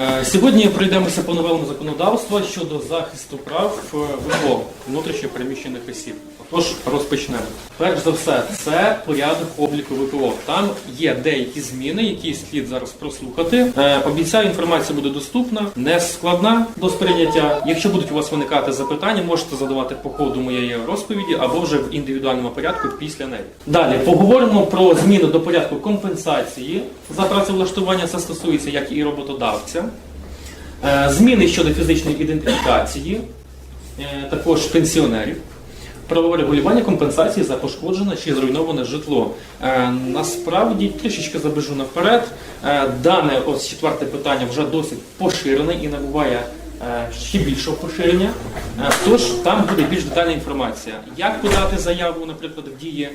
Е, Сьогодні пройдемося по новелам законодавства щодо захисту прав е, ВПО внутрішньо переміщених осіб. Отож, розпочнемо. Перш за все, це порядок обліку ВПО. Там є деякі зміни, які слід зараз прослухати. Е, Обіцяю, інформація буде доступна, не складна до сприйняття. Якщо будуть у вас виникати запитання, можете задавати по ходу моєї розповіді або вже в індивідуальному порядку після неї. Далі поговоримо про зміни до порядку компенсації за працевлаштування. Це стосується як і роботодавця. Е, Зміни щодо фізичної ідентифікації, е, також пенсіонерів, правове регулювання компенсації за пошкоджене чи зруйноване житло. Е, Насправді трішечки забежу наперед. Е, Дане ось четверте питання вже досить поширене і набуває е, ще більшого поширення. Тож там буде більш детальна інформація, як подати заяву, наприклад, в дії,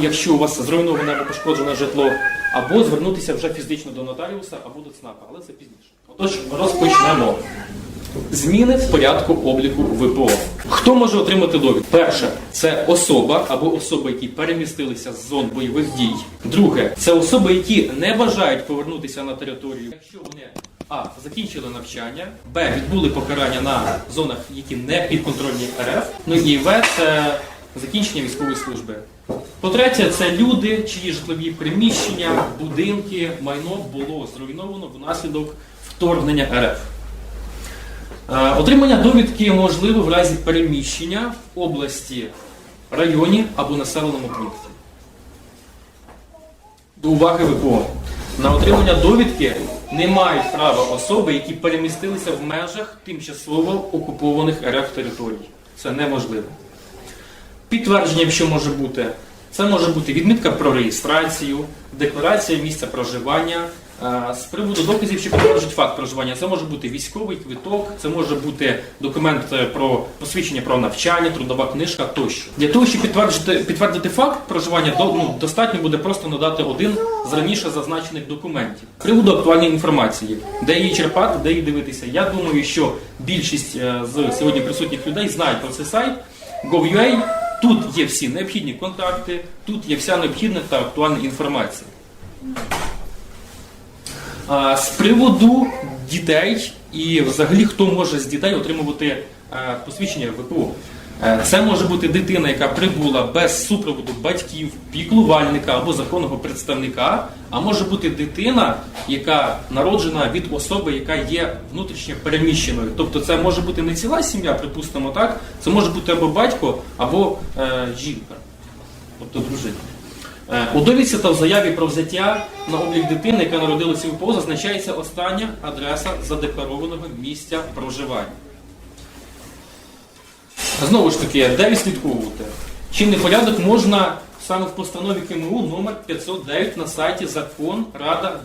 якщо у вас зруйноване або пошкоджене житло, або звернутися вже фізично до нотаріуса або до ЦНАПа, але це пізніше. Отож, розпочнемо. Зміни в порядку обліку ВПО. Хто може отримати довід? Перше, це особа або особи, які перемістилися з зон бойових дій. Друге, це особи, які не бажають повернутися на територію, якщо вони а. Закінчили навчання, Б. Відбули покарання на зонах, які не підконтрольні РФ. Ну і В. Це закінчення військової служби. По-третє, це люди, чиї житлові приміщення, будинки, майно було зруйновано внаслідок вторгнення РФ. Е, Отримання довідки можливо в разі переміщення в області, районі або населеному пункті. До уваги ВПО. На отримання довідки не мають права особи, які перемістилися в межах тимчасово окупованих РФ територій. Це неможливо. Підтвердження, якщо може бути, це може бути відмітка про реєстрацію, декларація місця проживання. Е, З приводу доказів, що підтверджують факт проживання, це може бути військовий квиток, це може бути документ е, про посвідчення про навчання, трудова книжка тощо. Для того, щоб підтвердити, підтвердити факт проживання, до- ну, достатньо буде просто надати один з раніше зазначених документів. З приводу актуальної інформації, де її черпати, де її дивитися. Я думаю, що більшість е, з сьогодні присутніх людей знають про цей сайт Gov.ua. Тут є всі необхідні контакти, тут є вся необхідна та актуальна інформація. З приводу дітей і взагалі хто може з дітей отримувати е, посвідчення ВПО. Е, Це може бути дитина, яка прибула без супроводу батьків, піклувальника або законного представника, а може бути дитина, яка народжена від особи, яка є внутрішньо переміщеною. Тобто це може бути не ціла сім'я, припустимо так, це може бути або батько, або е, жінка, тобто дружина. Е, У довідці та в заяві про взяття на облік дитини, яка народилася в ВПО, зазначається остання адреса задекларованого місця проживання. Знову ж таки, де відслідковувати? Чинний порядок можна саме в постанові КМУ номер 509 на сайті Закон Рада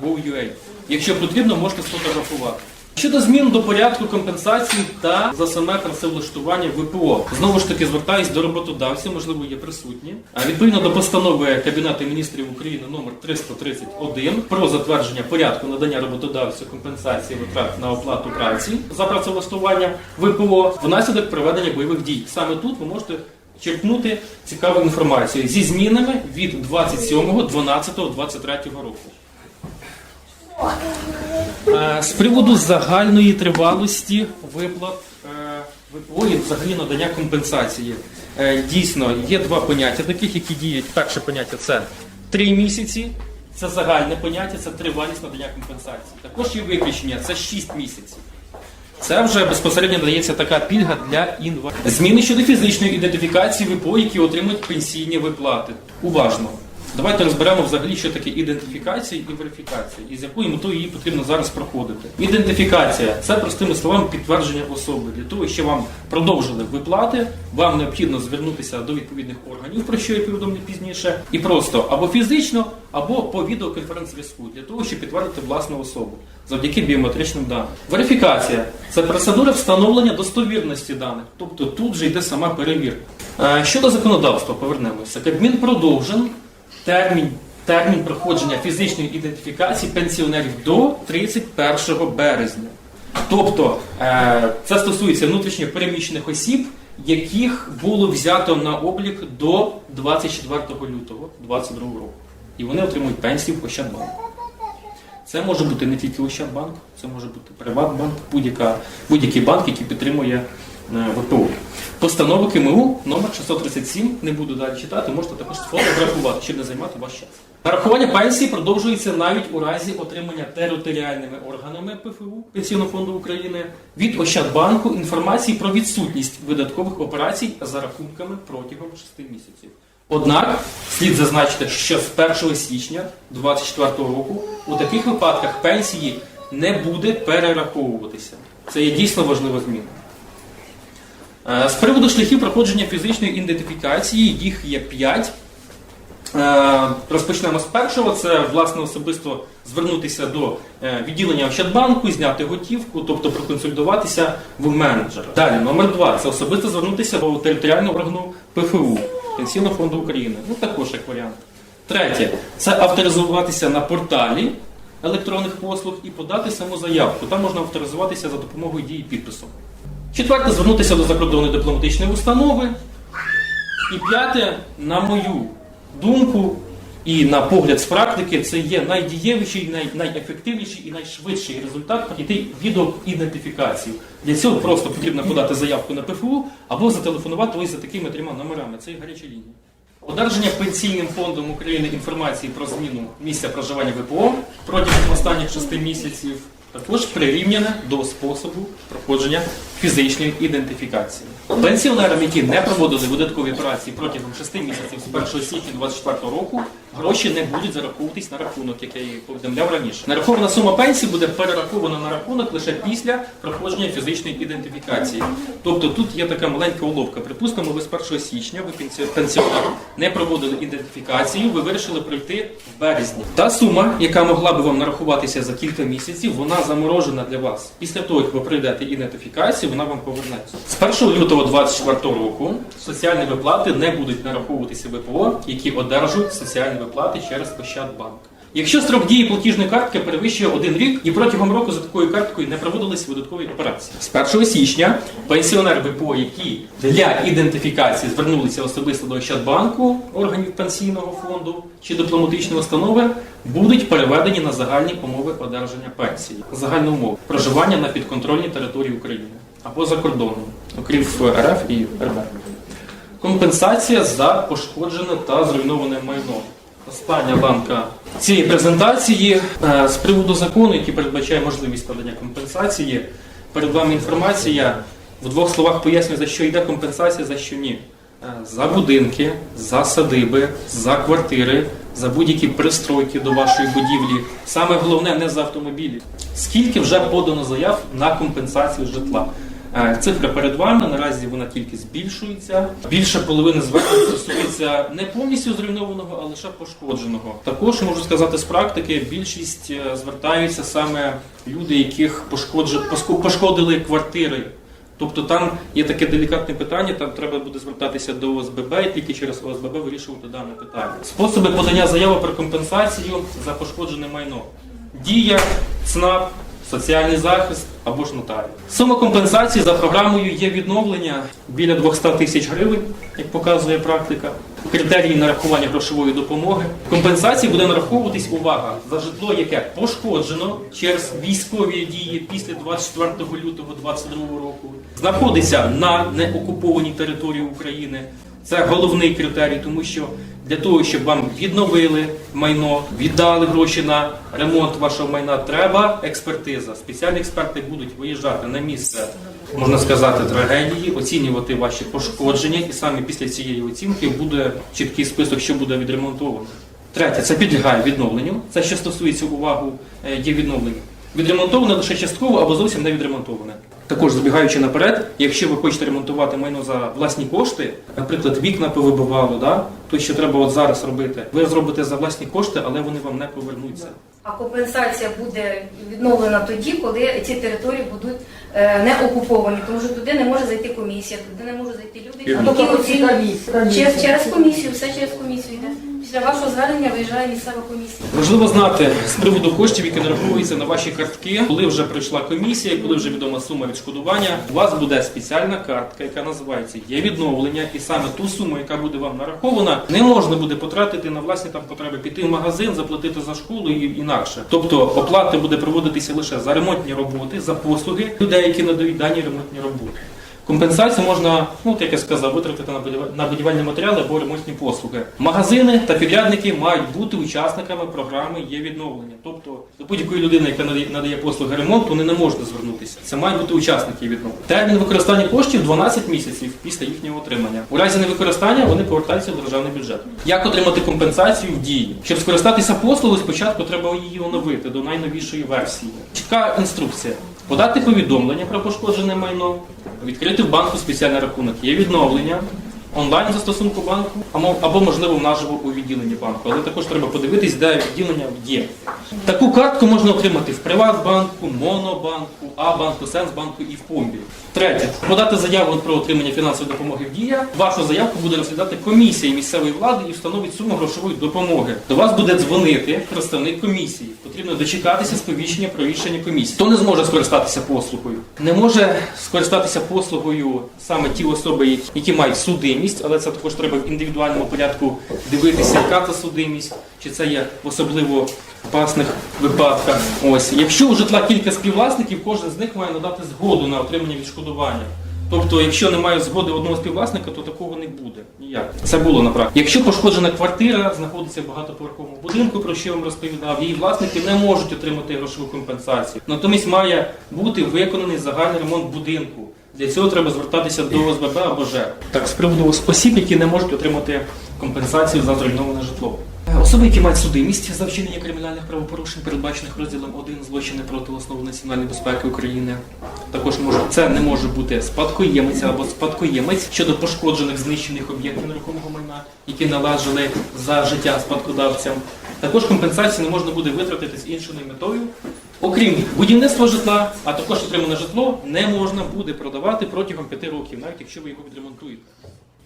Якщо потрібно, можете сфотографувати. Щодо змін до порядку компенсації та за саме працевлаштування ВПО. Знову ж таки звертаюсь до роботодавців, можливо, є присутні. А Відповідно до постанови Кабінету міністрів України номер 331 про затвердження порядку надання роботодавцю компенсації витрат на оплату праці за працевлаштування ВПО внаслідок проведення бойових дій. Саме тут ви можете черпнути цікаву інформацію зі змінами від 27.12.23 року. Е, З приводу загальної тривалості виплат е, ВПО взагалі надання компенсації. Е, Дійсно, є два поняття таких, які діють. Перше поняття це три місяці. Це загальне поняття, це тривалість надання компенсації. Також є виключення, це 6 місяців. Це вже безпосередньо дається така пільга для інвалідів. Зміни щодо фізичної ідентифікації ВПО, які отримують пенсійні виплати. Уважно. Давайте розберемо взагалі, що таке ідентифікація і верифікація, і з якою метою її потрібно зараз проходити. Ідентифікація це простими словами підтвердження особи. Для того, щоб вам продовжили виплати, вам необхідно звернутися до відповідних органів, про що я повідомлю пізніше, і просто або фізично, або по відеоконференц-зв'язку, для того, щоб підтвердити власну особу завдяки біометричним даним. Верифікація це процедура встановлення достовірності даних, тобто тут вже йде сама перевірка. Е, Щодо законодавства, повернемося. Кабмін продовжен термін, термін проходження фізичної ідентифікації пенсіонерів до 31 березня. Тобто е, це стосується внутрішньо переміщених осіб, яких було взято на облік до 24 лютого 2022 року. І вони отримують пенсію в Ощадбанку. Це може бути не тільки Ощадбанк, це може бути Приватбанк, будь-який банк, який підтримує ВПО. Постанови КМУ номер 637, не буду далі читати, можете також сфотографувати, щоб не займати ваш час. Нарахування пенсії продовжується навіть у разі отримання територіальними органами ПФУ Пенсійного фонду України від Ощадбанку інформації про відсутність видаткових операцій за рахунками протягом 6 місяців. Однак слід зазначити, що з 1 січня 2024 року у таких випадках пенсії не буде перераховуватися. Це є дійсно важлива зміна. Е, З приводу шляхів проходження фізичної ідентифікації, їх є 5. Розпочнемо з першого. Це власне особисто звернутися до е, відділення Ощадбанку, зняти готівку, тобто проконсультуватися в менеджера. Далі, номер два це особисто звернутися до територіального органу ПФУ Пенсійного фонду України. Ну також як варіант. Третє це авторизуватися на порталі електронних послуг і подати саму заявку. Там можна авторизуватися за допомогою дії підпису. Четверте звернутися до закордонної дипломатичної установи. І п'яте, на мою думку і на погляд з практики, це є найдієвіший, най, найефективніший і найшвидший результат пройти відеоідентифікацію. Для цього просто потрібно подати заявку на ПФУ або зателефонувати ось за такими трьома номерами. Це є гаряча лінія. Одержання пенсійним фондом України інформації про зміну місця проживання ВПО протягом останніх шести місяців також прирівняне до способу проходження фізичної ідентифікації. Пенсіонерам, які не проводили видаткові операції протягом 6 місяців з 1 січня 2024 року, гроші не будуть зараховуватись на рахунок, як я повідомляв раніше. Нарахована сума пенсії буде перерахована на рахунок лише після проходження фізичної ідентифікації. Тобто тут є така маленька уловка. Припустимо, ви з 1 січня ви пенсі- пенсіонер не проводили ідентифікацію, ви вирішили пройти в березні. Та сума, яка могла би вам нарахуватися за кілька місяців, вона заморожена для вас. Після того, як ви пройдете ідентифікацію, вона вам повернеться. З 1 лютого 2024 року соціальні виплати не будуть нараховуватися ВПО, які одержують соціальні виплати через Ощадбанк. Якщо строк дії платіжної картки перевищує один рік і протягом року за такою карткою не проводились видаткові операції. З 1 січня пенсіонери ВПО, які для ідентифікації звернулися особисто до Ощадбанку, органів пенсійного фонду чи дипломатичної установи, будуть переведені на загальні умови одержання пенсії. Загальні умови проживання на підконтрольній території України або за кордоном, окрім РФ і РБ. Компенсація за пошкоджене та зруйноване майно. Остання ланка цієї презентації е, з приводу закону, який передбачає можливість надання компенсації. Перед вами інформація. В двох словах пояснюю, за що йде компенсація, за що ні. Е, За будинки, за садиби, за квартири, за будь-які пристройки до вашої будівлі. Саме головне не за автомобілі. Скільки вже подано заяв на компенсацію житла? Е, Цифра перед вами наразі вона тільки збільшується. Більше половини звернень стосується не повністю зруйнованого, а лише пошкодженого. Також можу сказати з практики, більшість е, звертаються саме люди, яких пошкодили квартири. Тобто там є таке делікатне питання, там треба буде звертатися до ОСББ і тільки через ОСББ вирішувати дане питання. Способи подання заяви про компенсацію за пошкоджене майно. Дія, ЦНАП, соціальний захист або ж нотарій. Сума компенсації за програмою є відновлення біля 200 тисяч гривень, як показує практика. Критерії нарахування грошової допомоги. Компенсації буде нараховуватись увага за житло, яке пошкоджено через військові дії після 24 лютого 2022 року, знаходиться на неокупованій території України. Це головний критерій, тому що для того, щоб вам відновили майно, віддали гроші на ремонт вашого майна, треба експертиза. Спеціальні експерти будуть виїжджати на місце, можна сказати, трагедії, оцінювати ваші пошкодження, і саме після цієї оцінки буде чіткий список, що буде відремонтовано. Третє, це підлягає відновленню. Це що стосується увагу, е, є відновлення. Відремонтоване лише частково або зовсім не відремонтоване. Також забігаючи наперед, якщо ви хочете ремонтувати майно за власні кошти, наприклад, вікна повибивало, да? то що треба от зараз робити, ви зробите за власні кошти, але вони вам не повернуться. А компенсація буде відновлена тоді, коли ці території будуть е, не окуповані, тому що туди не може зайти комісія, туди не можуть зайти люди, які оцінюють через, через комісію, все через комісію йде. Після вашого звернення виїжджає місцева комісія. Важливо знати з приводу коштів, які нараховуються на ваші картки, коли вже прийшла комісія, коли вже відома сума відшкодування. У вас буде спеціальна картка, яка називається є відновлення, і саме ту суму, яка буде вам нарахована, не можна буде потратити на власні там потреби, піти в магазин, заплатити за школу і інакше. Тобто оплата буде проводитися лише за ремонтні роботи, за послуги людей, які надають дані ремонтні роботи. Компенсацію можна, ну як я сказав, витратити на будівельні матеріали або ремонтні послуги. Магазини та підрядники мають бути учасниками програми є відновлення. Тобто до будь-якої людини, яка надає- послуги ремонту, не можуть звернутися. Це мають бути учасники відновлення. Термін використання коштів 12 місяців після їхнього отримання. У разі невикористання вони повертаються в державний бюджет. Як отримати компенсацію в дії? Щоб скористатися послугою, спочатку треба її оновити до найновішої версії. Чітка інструкція. Подати повідомлення про пошкоджене майно, відкрити в банку спеціальний рахунок. Є відновлення, онлайн застосунку банку, або, можливо наживо у відділенні банку. Але також треба подивитись, де відділення є. Таку картку можна отримати в Приватбанку, Монобанку, А-банку, Сенсбанку і в Помбі. Третє, подати заяву про отримання фінансової допомоги в дія. Вашу заявку буде розглядати комісія місцевої влади і встановить суму грошової допомоги. До вас буде дзвонити представник комісії. Потрібно дочекатися сповіщення про рішення комісії. Хто не зможе скористатися послугою? Не може скористатися послугою саме ті особи, які мають судимість, але це також треба в індивідуальному порядку дивитися, яка це судимість, чи це є в особливо опасних випадках. Ось якщо у житла кілька співвласників, кожен з них має надати згоду на отримання відшкодування. Тобто, якщо немає згоди одного співвласника, то такого не буде. Ніяк. Це було на практиці. Якщо пошкоджена квартира знаходиться в багатоповерховому будинку, про що я вам розповідав, її власники не можуть отримати грошову компенсацію. Натомість має бути виконаний загальний ремонт будинку. Для цього треба звертатися до ОСББ або ЖЕК. Так, з приводу осіб, які не можуть отримати компенсацію за зруйноване житло. Особи, які мають судимість за вчинення кримінальних правопорушень, передбачених розділом 1 злочини проти основ національної безпеки України. Також може це не може бути спадкоємець або спадкоємець щодо пошкоджених знищених об'єктів нерухомого майна, які належали за життя спадкодавцям. Також компенсацію не можна буде витратити з іншою метою. Окрім будівництва житла, а також отримане житло не можна буде продавати протягом 5 років, навіть якщо ви його відремонтуєте.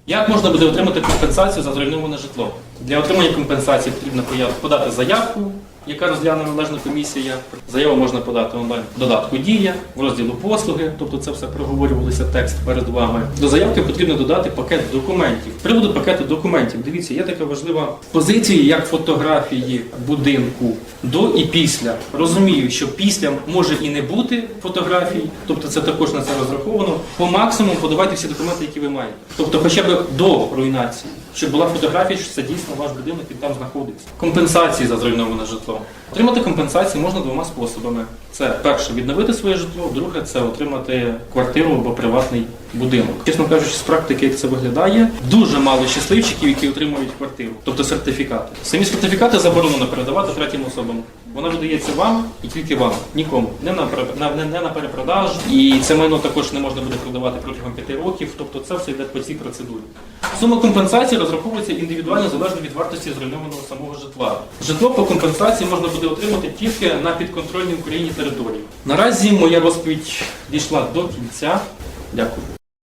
Як можна буде отримати компенсацію за зруйноване житло? Для отримання компенсації потрібно подати заявку, яка розгляне належна комісія. Заяву можна подати онлайн в додатку Дія в розділу послуги, тобто це все проговорювалося текст перед вами. До заявки потрібно додати пакет документів. Приводу пакету документів, дивіться, є така важлива позиція, як фотографії будинку до і після. Розумію, що після може і не бути фотографій, тобто це також на це розраховано. По максимуму подавайте всі документи, які ви маєте. Тобто, хоча б до руйнації, щоб була фотографія, що це дійсно ваш будинок і там знаходиться. Компенсації за зруйноване житло. Отримати компенсацію можна двома способами: це перше відновити своє житло, друге це отримати квартиру або приватний будинок. Чесно кажучи, з практики, як це виглядає, дуже мало щасливчиків, які отримують квартиру, тобто сертифікати. Самі сертифікати заборонено передавати третім особам. Вона видається вам і тільки вам, нікому, не на не, не на перепродаж, і це майно також не можна буде продавати протягом п'яти років. Тобто це все йде по цій процедурі. Сума компенсації розраховується індивідуально залежно від вартості зруйнованого самого житла. Житло по компенсації можна буде отримати тільки на підконтрольній Україні території. Наразі моя розповідь дійшла до кінця. Дякую.